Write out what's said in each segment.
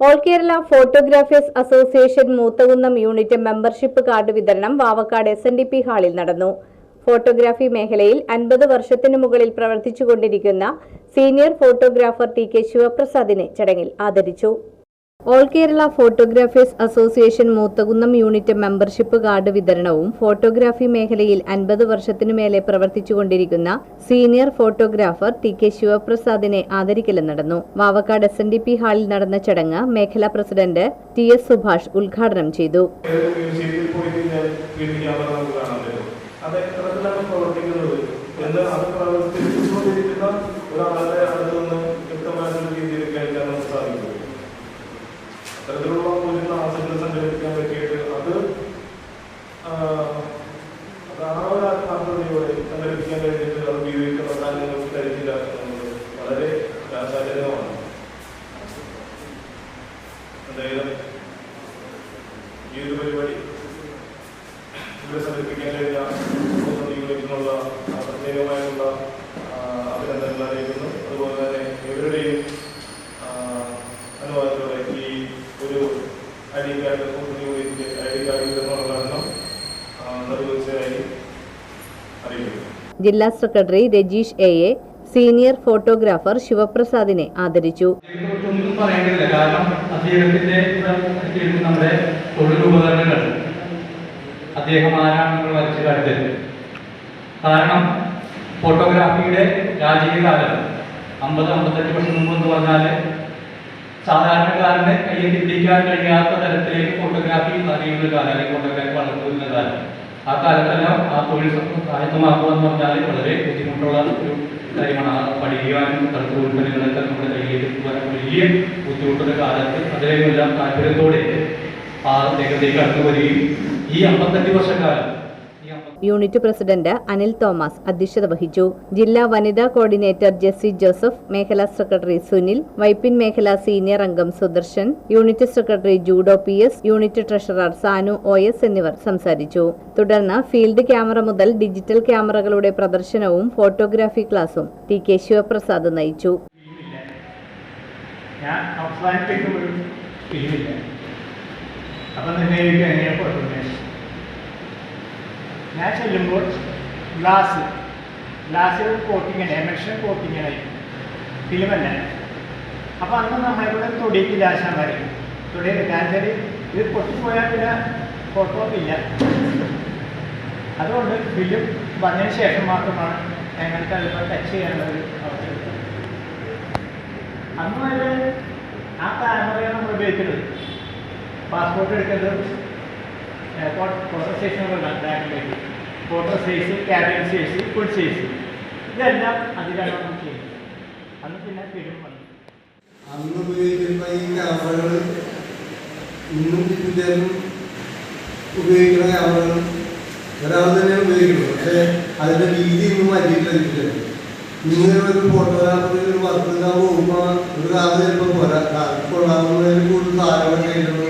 All Kerala photographers association Moothakunnam unit membership card വിതരണം Vavakkad S N D P ഹാളിൽ നടന്നു. Photography മേഖലയിൽ അൻപത് വർഷത്തിനു മുകളിൽ പ്രവർത്തിച്ചുകൊണ്ടിരിക്കുന്ന സീനിയർ ഫോട്ടോഗ്രാഫർ ടി കെ ശിവപ്രസാദിനെ ചടങ്ങിൽ ആദരിച്ചു. All Kerala photographers association Moothakunnam unit membership card വിതരണവും ഫോട്ടോഗ്രാഫി മേഖലയിൽ അൻപത് വർഷത്തിനു മേലെ പ്രവർത്തിച്ചുകൊണ്ടിരിക്കുന്ന സീനിയർ ഫോട്ടോഗ്രാഫർ ടി കെ ശിവപ്രസാദിനെ ആദരിക്കലും നടന്നു. Vavakkad S N D P ഹാളിൽ നടന്ന ചടങ്ങ് മേഖലാ പ്രസിഡന്റ് ടി എസ് സുഭാഷ് ഉദ്ഘാടനം ചെയ്തു. ഒരാളുടെ അടുത്ത് പോയി കഴിഞ്ഞാൽ വീണ്ടും ക്യാമറ നമുക്ക് കാണാൻ പറ്റും അത് എത്രത്തിലാണ് പ്രവർത്തിക്കുന്നത് എന്ന് അത് പ്രവർത്തിച്ചുകൊണ്ടിരിക്കുന്ന ഒരാളുടെ അടുത്ത് നിന്ന് വ്യക്തമായിട്ടുള്ള രീതിയിൽ കേൾക്കാൻ നമുക്ക് സാധിക്കും അത്തരത്തിലുള്ള പൂജകൾ ക്ലാസ്സുകൾ സംഘടിപ്പിക്കാൻ പറ്റിയിട്ട് അത് അത് ആ ഒരു സംഘടിപ്പിക്കാൻ കഴിഞ്ഞിട്ട് അത് ഉപയോഗിക്കുന്ന കാര്യങ്ങൾക്ക് കഴിഞ്ഞില്ല എന്നുള്ളത് വളരെ ഈ ഒരു പരിപാടി ഇവിടെ സംഘടിപ്പിക്കാൻ കഴിഞ്ഞ യൂണിറ്റിനുള്ള ആ, പ്രത്യേകമായുള്ള ആ, അഭിനന്ദനങ്ങൾ അറിയിക്കുന്നു അതുപോലെ തന്നെ ഇവരുടെയും ആ, അനുവാദത്തോടെ ഈ ഒരു ഐ ഡി കാർഡ് യൂണിറ്റിന്റെ ഐ ഡി കാർഡ് വിതരണോദ്ഘാടനം നിർവഹിച്ചതായി അറിയിക്കുന്നു ജില്ലാ secretary Rajeesh A A senior photographer ശിവപ്രസാദിനെ ആദരിച്ചു. ഒന്നും പറയേണ്ടതില്ല കാരണം അദ്ദേഹത്തിന്റെ നമ്മുടെ തൊഴിലുപകരണങ്ങൾ അദ്ദേഹം ആരാണെന്ന് വരച്ച് കാണിച്ചത് കാരണം ഫോട്ടോഗ്രാഫിയുടെ രാജകീയകാലം അമ്പത് അമ്പത്തഞ്ച് വർഷം മുമ്പ് എന്ന് പറഞ്ഞാൽ സാധാരണക്കാരന് കയ്യിൽ പിടിക്കാൻ കഴിയാത്ത തരത്തിലേക്ക് ഫോട്ടോഗ്രാഫി അറിയുന്ന കാലം അല്ലെങ്കിൽ ഫോട്ടോഗ്രാഫി വളർത്തുന്ന കാലം. ആ കാലത്തെല്ലാം ആ തൊഴിൽ സാഹിത്യമാക്കുക എന്ന് പറഞ്ഞാൽ വളരെ ബുദ്ധിമുട്ടുള്ള ഒരു കാര്യമാണ്. ആ പഠിക്കുവാനും കടുത്ത ഉൽപ്പന്നങ്ങളൊക്കെ നമ്മുടെ കയ്യിലേക്ക് എത്തിക്കുവാൻ വലിയ ബുദ്ധിമുട്ടുള്ള കാലത്ത് അതിലേക്കെല്ലാം താല്പര്യത്തോടെ ആ രംഗത്തേക്ക് അടുത്തു വരികയും ഈ അമ്പത്തഞ്ച് വർഷക്കാലം യൂണിറ്റ് പ്രസിഡന്റ് അനിൽ തോമസ് അധ്യക്ഷത വഹിച്ചു. ജില്ലാ വനിതാ കോർഡിനേറ്റർ ജെസ്സി ജോസഫ് മേഖലാ സെക്രട്ടറി സുനിൽ വൈപ്പിൻ മേഖലാ സീനിയർ അംഗം Sudarshan unit secretary Judo P S unit treasurer Sanu O S എന്നിവർ സംസാരിച്ചു. തുടർന്ന് ഫീൽഡ് ക്യാമറ മുതൽ ഡിജിറ്റൽ ക്യാമറകളുടെ പ്രദർശനവും ഫോട്ടോഗ്രാഫി ക്ലാസും ടി കെ ശിവപ്രസാദ് നയിച്ചു. ഞാൻ അവസാനിപ്പിക്കുമ്പോഴും ഫിലിമില്ല. അപ്പം തന്നെ എങ്ങനെ ഫോട്ടോഗ്രാഫി ഞാൻ ചെല്ലുമ്പോൾ ഗ്ലാസ് ഗ്ലാസ്സിൽ കോട്ടിങ്ങനെ കോട്ടിങ് കോട്ടിങ്ങനായിരിക്കും ഫിലിമല്ല അപ്പോൾ അന്ന് നമ്മളെ കൂടെ നമ്മളിവിടെ ലാശാൻ ആശാന്മാർ തൊടിയിൽ കാരണം ഇത് പൊട്ടിപ്പോയാൽ പിന്നെ ഇല്ല. അതുകൊണ്ട് ഫിലിം വന്നതിന് ശേഷം മാത്രമാണ് ഞങ്ങൾക്ക് അതിപ്പോൾ ടച്ച് ചെയ്യാനുള്ള ഒരു അവസരം അന്ന് വരെ ആ ക്യാമറയാണ് നമ്മൾ ഉപയോഗിക്കുന്നത്. പാസ്പോർട്ട് എടുക്കുന്നത് ഫോട്ടോ സ്റ്റേഷനുകൾ ബാങ്കിലേക്ക് ഫോട്ടോ സൈസ് ക്യാബിൻ ഫുഡ് ഇതെല്ലാം അതിലാണ് നമ്മൾ അന്ന് പിന്നെ ഫിലിം വന്നു അന്ന് ഉപയോഗിക്കുന്ന ഈ ക്യാമറകൾ ഇന്നും വിദ്യാലയം ഉപയോഗിക്കുന്ന ക്യാമറകൾ ഒരാൾ തന്നെ ഉപയോഗിക്കുന്നത് പക്ഷേ അതിന്റെ രീതി ഇന്നും മാറ്റിയിട്ടില്ല. ഇങ്ങനെ ഒരു ഫോട്ടോഗ്രാഫറിൽ ഒരു വർക്ക് എടുക്കാൻ പോകുമ്പോൾ ഒരു കാലം ചിലപ്പോൾ പോരാ. കൊള്ളാവുന്നതിന് കൂടുതൽ ആയിരുന്നു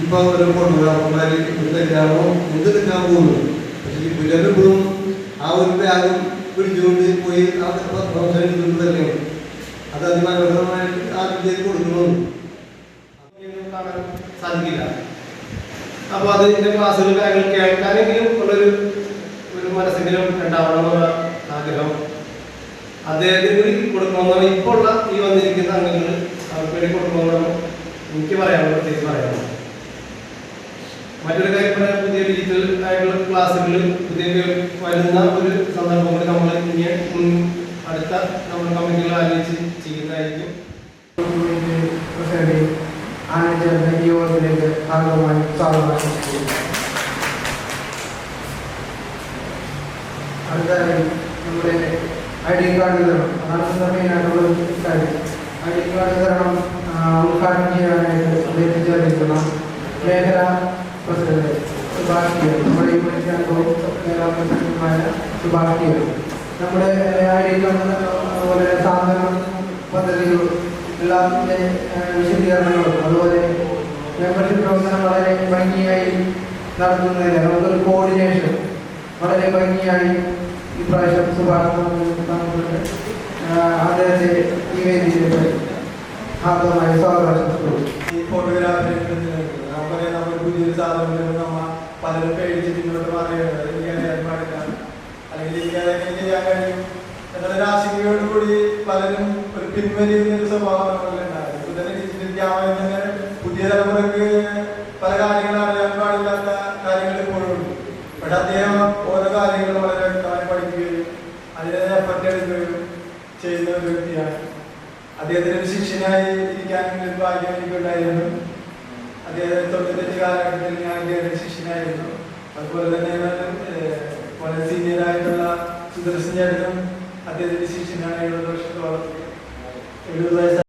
ഇപ്പം ഒരു ഫോട്ടോഗ്രാഫർമാർ ഒരു കല്യാണമോ എന്തെടുക്കാൻ പോകുന്നു പക്ഷേ ഈ ഇപ്പോഴും ആ ഒരു ബാഗും പിടിച്ചുകൊണ്ട് പോയി സംസാരിച്ചുകൊണ്ട് തന്നെയാണ് അത് അതിമനോഹരമായിട്ട് ആ വിദ്യക്ക് കൊടുക്കണമെന്ന് കാണാൻ സാധിക്കില്ല. അപ്പോൾ അതിന്റെ ക്ലാസ്സുകൾ കാര്യങ്ങൾ കേൾക്കാനെങ്കിലും ഉള്ളൊരു ഒരു മനസ്സെങ്കിലും ഉണ്ടാവണമെന്നുള്ള ആഗ്രഹം അദ്ദേഹത്തിന് കൂടി കൊടുക്കണമെന്നാണ് ഇപ്പോൾ ഉള്ള ഈ വന്നിരിക്കുന്ന അംഗങ്ങൾ അവർക്ക് വേണ്ടി കൊടുക്കണമെന്നാണ് എനിക്ക് പറയാനുള്ളത് പ്രത്യേകിച്ച് പറയാനുള്ളത്. മറ്റൊരു കാര്യം പറയാൻ പുതിയ ഡിജിറ്റൽ ആയിട്ടുള്ള ക്ലാസ്സുകൾ പുതിയ വരുന്ന ഒരു സന്ദർഭം കൂടി നമ്മൾ ഇനി അടുത്ത നമ്മൾ കമ്മിറ്റികൾ ആലോചിച്ച് ചെയ്യുന്നതായിരിക്കും. യോഗത്തിലേക്ക് നമ്മുടെ ഐ ഡി കാർഡ് വിതരണം. അതാണ് കാര്യം. ഐ ഡി കാർഡ് വിതരണം ഉദ്ഘാടനം ചെയ്യാനായിട്ട് എത്തിച്ചേർന്നിരിക്കുന്ന മേഖല പ്രസിഡന്റ് സുഭാഷ് കെ. നമ്മുടെ യൂണിറ്റ് അംഗവും പ്രസിഡന്റുമായ സുഭാഷ് കെ. നമ്മുടെ കാർഡ് അതുപോലെ സാധന പദ്ധതികളും എല്ലാത്തിന്റെ വിശദീകരണങ്ങളും അതുപോലെ മെമ്പർഷിപ്പ് പ്രവർത്തനം വളരെ ഭംഗിയായി നടത്തുന്നതിന് നമുക്കൊരു കോർഡിനേഷൻ വളരെ ഭംഗിയായി ഇപ്രാവശ്യം സുഭാഷ് തന്നിട്ടുണ്ട് അദ്ദേഹത്തെ ഈ വേദിയിലേക്ക് ഹാർദമായി സ്വാഗതം പറയുന്നത് നമ്മൾ പുതിയൊരു സാധനം വരുമ്പോൾ നമ്മൾ പലരും പേടിച്ച് പിന്നോട്ട് പറയുന്നത് എനിക്കറിയാൻ പാടില്ല അല്ലെങ്കിൽ എനിക്കതെങ്ങനെ ചെയ്യാൻ കഴിയും. എന്നൊരു ആശങ്കയോട് കൂടി പലരും ഒരു പിൻവലിയുന്ന ഒരു സ്വഭാവം നമ്മളിലുണ്ടായിരുന്നു ഇപ്പം ഡിജിറ്റൽ ക്യാമറ തന്നെ പുതിയ തലമുറയ്ക്ക് പല കാര്യങ്ങളും അറിയാൻ പാടില്ലാത്ത കാര്യങ്ങൾ ഇപ്പോഴും ഉണ്ട്. അദ്ദേഹം ഓരോ കാര്യങ്ങളും വളരെ വ്യക്തമായി പഠിക്കുകയും അതിനെ എഫർട്ട് എടുക്കുകയും ചെയ്യുന്ന ഒരു വ്യക്തിയാണ്. അദ്ദേഹത്തിന് ഒരു ശിക്ഷനായി ഇരിക്കാനുള്ള ഒരു ഭാഗ്യം എനിക്കുണ്ടായിരുന്നു. തൊണ്ണൂറ്റഞ്ച് കാലഘട്ടത്തിൽ ഞാൻ അദ്ദേഹത്തിന്റെ ശിഷ്യനായിരുന്നു. അതുപോലെ തന്നെ വളരെ സീനിയർ ആയിട്ടുള്ള സുദർശൻ ചേട്ടനും അദ്ദേഹത്തിന്റെ ശിഷ്യനാണ് എഴുപത് വർഷത്തോളം എഴുപത് വയസ്സ്